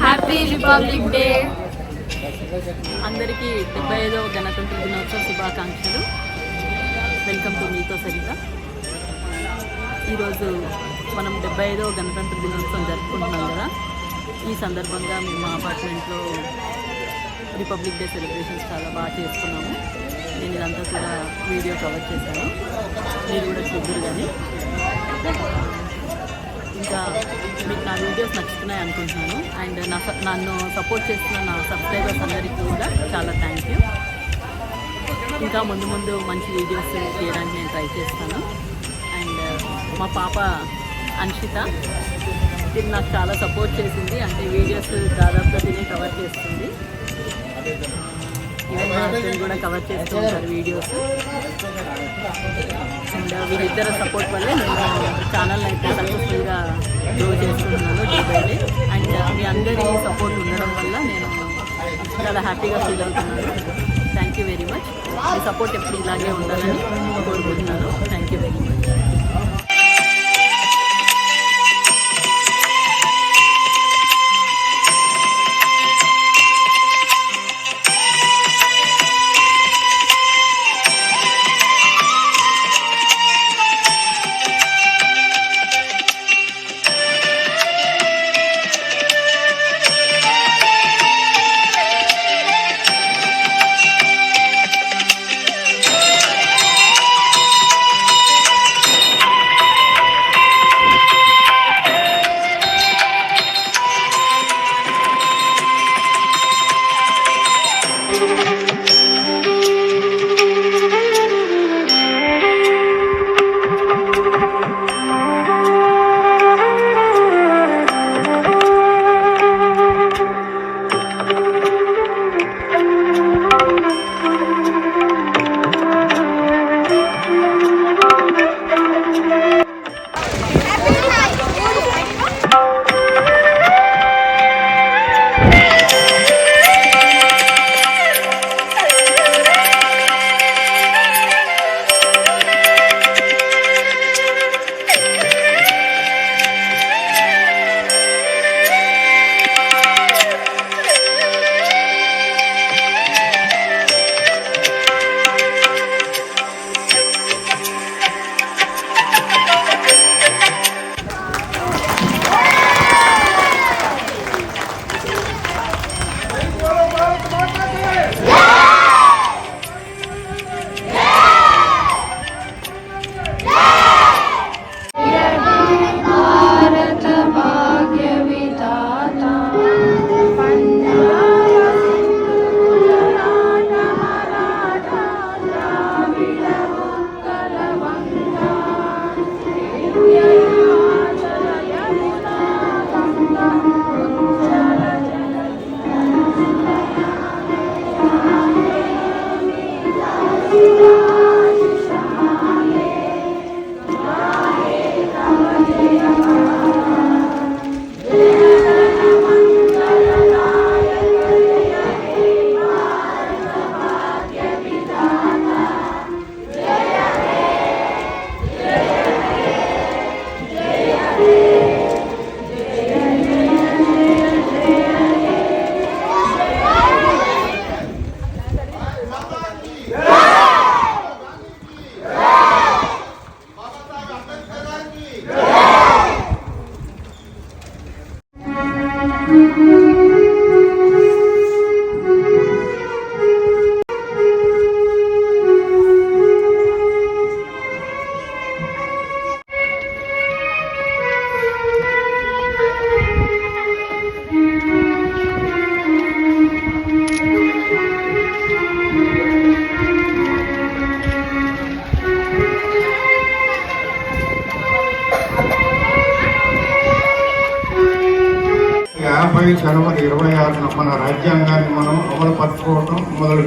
Happy republic day అందరికీ డెబ్బై ఐదవ గణతంత్ర దినోత్సవ శుభాకాంక్షలు. వెల్కమ్ టు మీతో సరిత. ఈరోజు మనం డెబ్బై ఐదవ గణతంత్ర దినోత్సవం జరుపుకుంటున్నాం కదా. ఈ సందర్భంగా మేము మా అపార్ట్మెంట్లో రిపబ్లిక్ డే సెలబ్రేషన్స్ చాలా బాగా చేసుకున్నాము. నేను ఇదంతా కూడా వీడియో కవర్ చేశాను. మీరు కూడా చూద్దరు కానీ. ఇంకా మీకు నా వీడియోస్ నచ్చుతున్నాయి అనుకుంటున్నాను. అండ్ నా నన్ను సపోర్ట్ చేస్తున్న నా సబ్స్క్రైబర్స్ అందరికీ కూడా చాలా థ్యాంక్ యూ ఇంకా ముందు ముందు మంచి వీడియోస్ చేయడానికి నేను ట్రై చేస్తాను. అండ్ మా పాప అన్షిత తిని నాకు చాలా సపోర్ట్ చేసింది. అంటే వీడియోస్ దాదాపుగా తిని కవర్ చేస్తుంది. ఈవెన్ కూడా కవర్ చేస్తూ ఉంటారు వీడియోస్ అండ్ వీరిద్దరు సపోర్ట్ వల్లే నేను ఛానల్ అయితే సక్సెస్ఫుల్గా గ్రో చేస్తున్నాను డే అండ్ uh, మీ అందరి సపోర్ట్ ఉండడం వల్ల నేను చాలా హ్యాపీగా ఫీల్ అవుతున్నాను. థ్యాంక్ యూ వెరీ మచ్ మీ సపోర్ట్ ఎప్పుడు ఇలాగే ఉండాలని కోరుకుంటున్నాను. థ్యాంక్ యూ వెరీ మచ్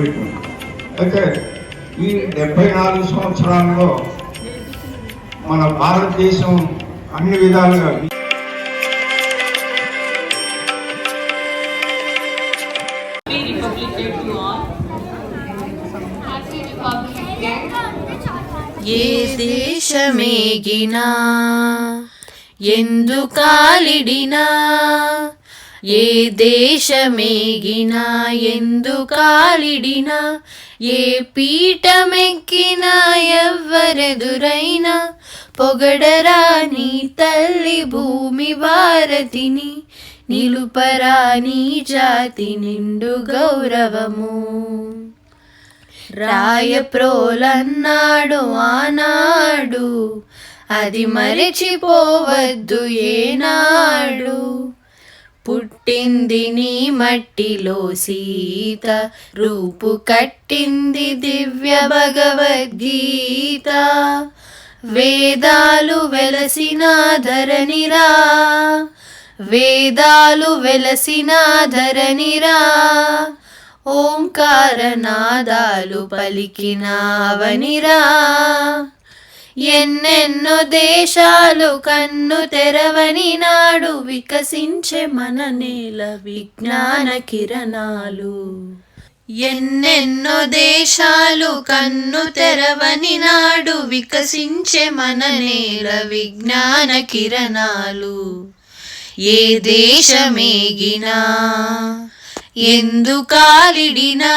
పెట్టుకుంది అయితే ఈ డెబ్బై నాలుగు సంవత్సరాల్లో మన భారతదేశం అన్ని విధాలుగా ఏ దేశమేగినా ఎందుకాలిడినా ఏ దేశమేగినా ఎందు కాలిడినా ఏ పీఠమెక్కినా ఎవ్వరెదురైనా పొగడరా నీ తల్లి భూమి భారతిని నిలుపరా నీ జాతి నిండు గౌరవము. రాయప్రోలన్నాడు ఆనాడు అది మరచిపోవద్దు ఏనాడు. పుట్టింది నీ మట్టిలో సీత. రూపు కట్టింది దివ్య భగవద్గీత. వేదాలు వెలసిన ధరణిరా. వేదాలు వెలసిన ధరణిరా. ఓంకారనాదాలు పలికినావనిరా. ఎన్నెన్నో దేశాలు కన్ను తెరవని నాడు వికసించే మన నేల విజ్ఞాన కిరణాలు. ఎన్నెన్నో దేశాలు కన్ను తెరవని నాడు వికసించే మన నేల విజ్ఞాన కిరణాలు. ఏ దేశమేగినా ఎందుకాలిడినా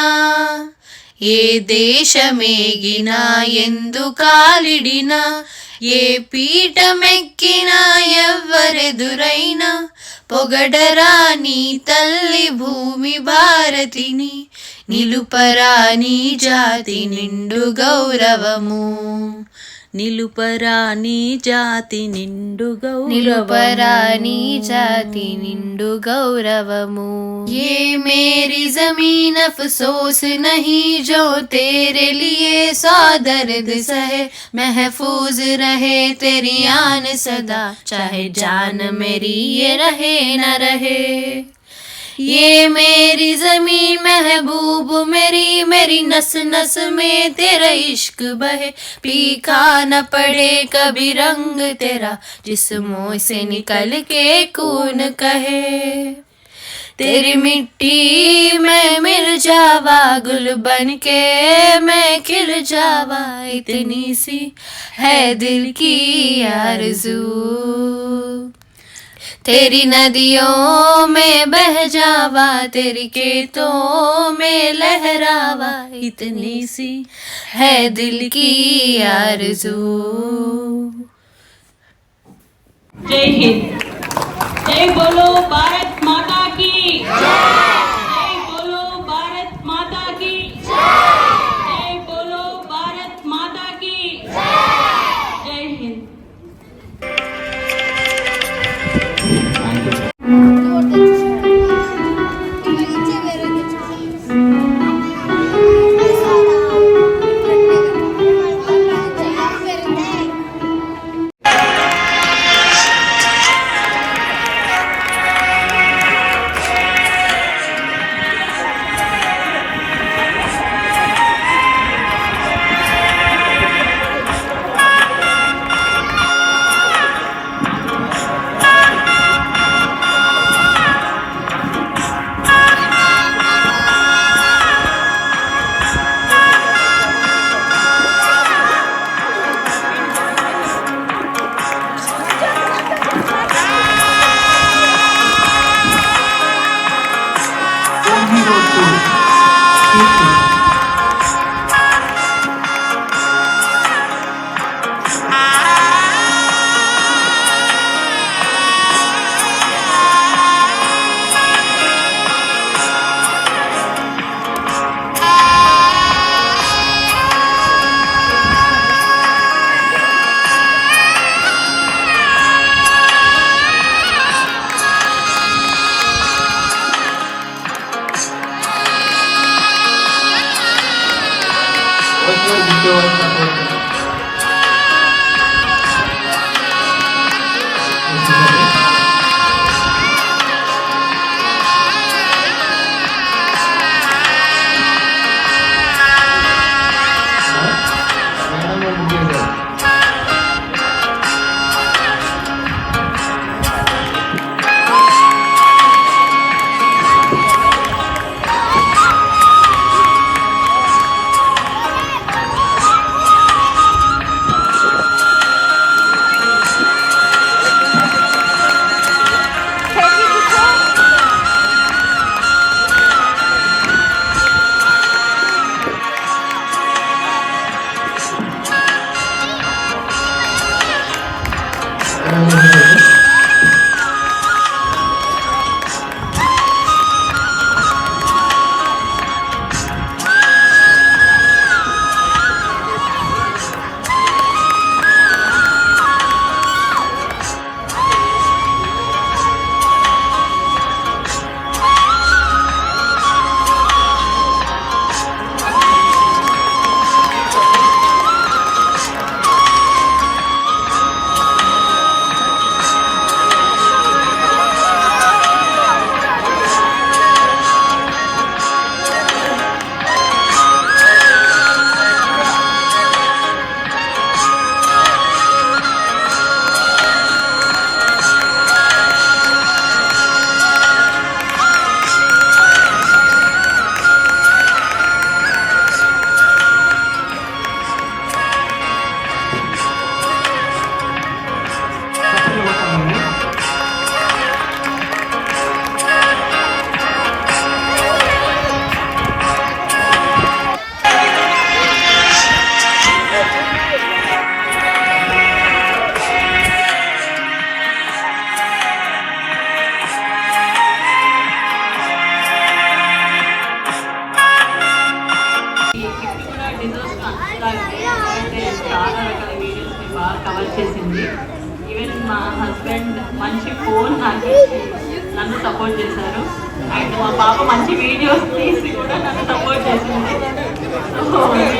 ఏ దేశమేగినా ఎందు కాలిడినా ఏ పీఠమెక్కినా ఎవ్వరెదురైనా పొగడరా నీ తల్లి భూమి భారతిని నిలుపరా నీ జాతి నిండు గౌరవము. నిలుపరా నీ జాతి నిండు నిలుపరా నీ జాతి నిండు గౌరవము ये मेरी जमीन अफसोस नहीं जो तेरे लिए सौ दर्द सहे महफूज रहे तेरी आन सदा चाहे जान मेरी ये रहे न रहे ये मेरी ज़मीन महबूब, मेरी मेरी नस नस में तेरा इश्क बहे। पीखा न पड़े कभी रंग तेरा, जिस्मों से निकल के खून कहे। तेरी मिट्टी में मिल जावा गुल बन के, मैं खिल जावा इतनी सी है दिल की आरज़ू। तेरी नदियों में बह जावा, तेरी खेतों में लहरावा। इतनी सी है दिल की आरज़ू। जय हिंद। जय बोलो भारत माता की।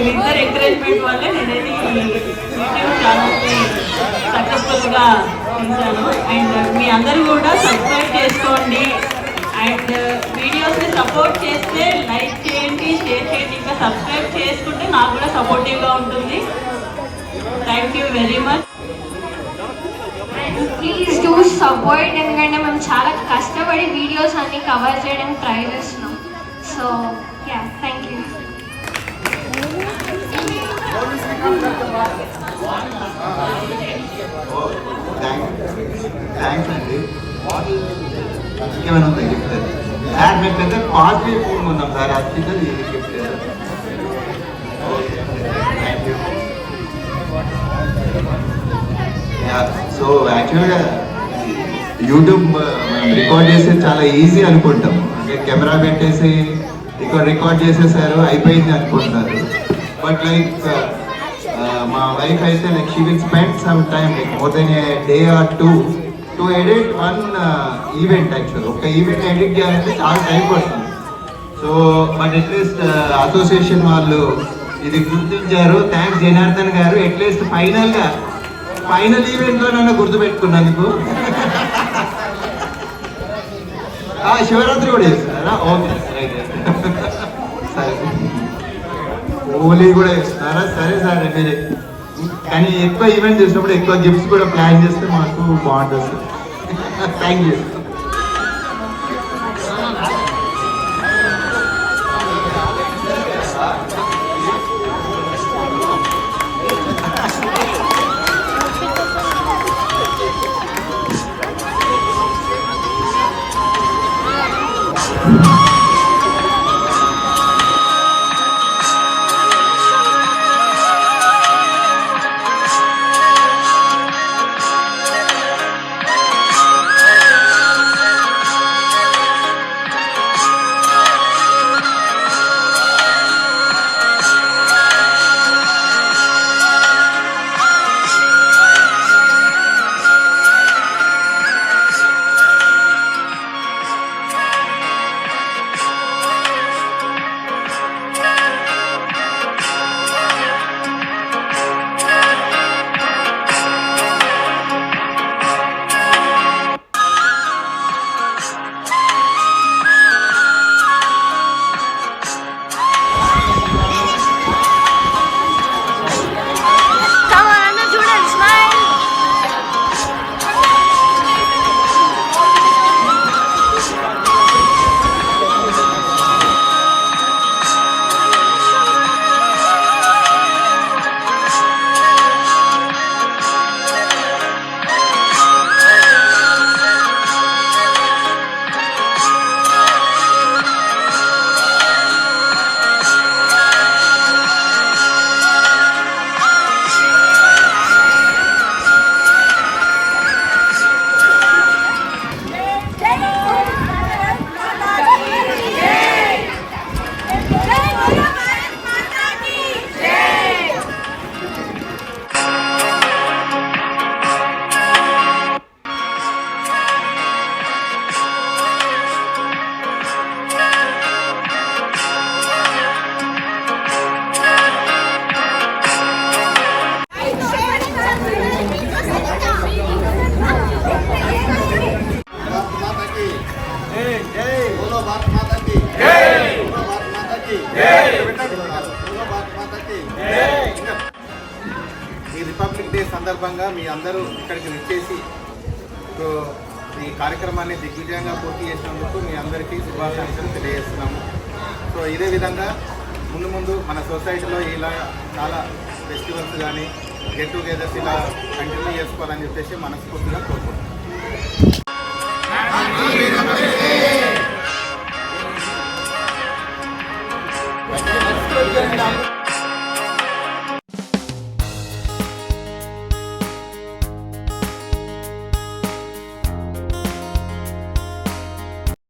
వీళ్ళిద్దరు ఎంకరేజ్మెంట్ వల్లే నేనైతే ఈ యూట్యూబ్ ఛానల్ని సక్సెస్ఫుల్గా ఉంచాను. అండ్ మీ అందరూ కూడా సబ్స్క్రైబ్ చేసుకోండి. అండ్ వీడియోస్ని సపోర్ట్ చేస్తే లైక్ చేయండి షేర్ చేయండి. ఇంకా సబ్స్క్రైబ్ చేసుకుంటే నాకు కూడా సపోర్టివ్గా ఉంటుంది. Thank you very much please do support ఎందుకంటే మేము చాలా కష్టపడి వీడియోస్ అన్ని కవర్ చేయడానికి ట్రై చేస్తున్నాం. So yeah thank you thanks అండి ఇంకేమైనా ఉందా గిఫ్ట్ సార్ మేము పెద్ద కాస్ట్లీ ఫోన్ ఉన్నాం సార్ అది చిన్నది ఇది గిఫ్ట్ థ్యాంక్ యూ సో యాక్చువల్గా యూట్యూబ్ మనం రికార్డ్ చేసేది చాలా ఈజీ అనుకుంటాం. అంటే కెమెరా పెట్టేసి ఇక్కడ రికార్డ్ చేసేసారు అయిపోయింది అనుకుంటున్నారు బట్ లైక్ మా వైఫ్ అయితే like she will spend some time like more than a day or two to edit one event actual ఒక ఈవెంట్ ఎడిట్ చేయాలంటే చాలా టైం పడుతుంది. సో బట్ అట్లీస్ట్ అసోసియేషన్ వాళ్ళు ఇది గుర్తించారు. థ్యాంక్స్ జనార్దన్ గారు. అట్లీస్ట్ ఫైనల్గా ఫైనల్ ఈవెంట్లో నన్ను గుర్తుపెట్టుకున్నందుకు. శివరాత్రి కూడా చేస్తారా? ఓకే రైట్ హోలీ కూడా ఇస్తారా సరే సరే మీరే కానీ ఎక్కువ ఈవెంట్ చేసినప్పుడు ఎక్కువ గిఫ్ట్స్ కూడా ప్లాన్ చేస్తే మాకు బాగుంటుంది థ్యాంక్ యూ కార్యక్రమాన్ని దిగ్విజయంగా పూర్తి చేసినందుకు మీ అందరికీ శుభాకాంక్షలు తెలియజేస్తున్నాము. సో ఇదే విధంగా ముందు ముందు మన సొసైటీలో ఇలా చాలా ఫెస్టివల్స్ కానీ గెట్ టుగెదర్స్ ఇలా కంటిన్యూ చేసుకోవాలని చెప్పేసి మనస్ఫూర్తిగా కోరుకుంటున్నాం.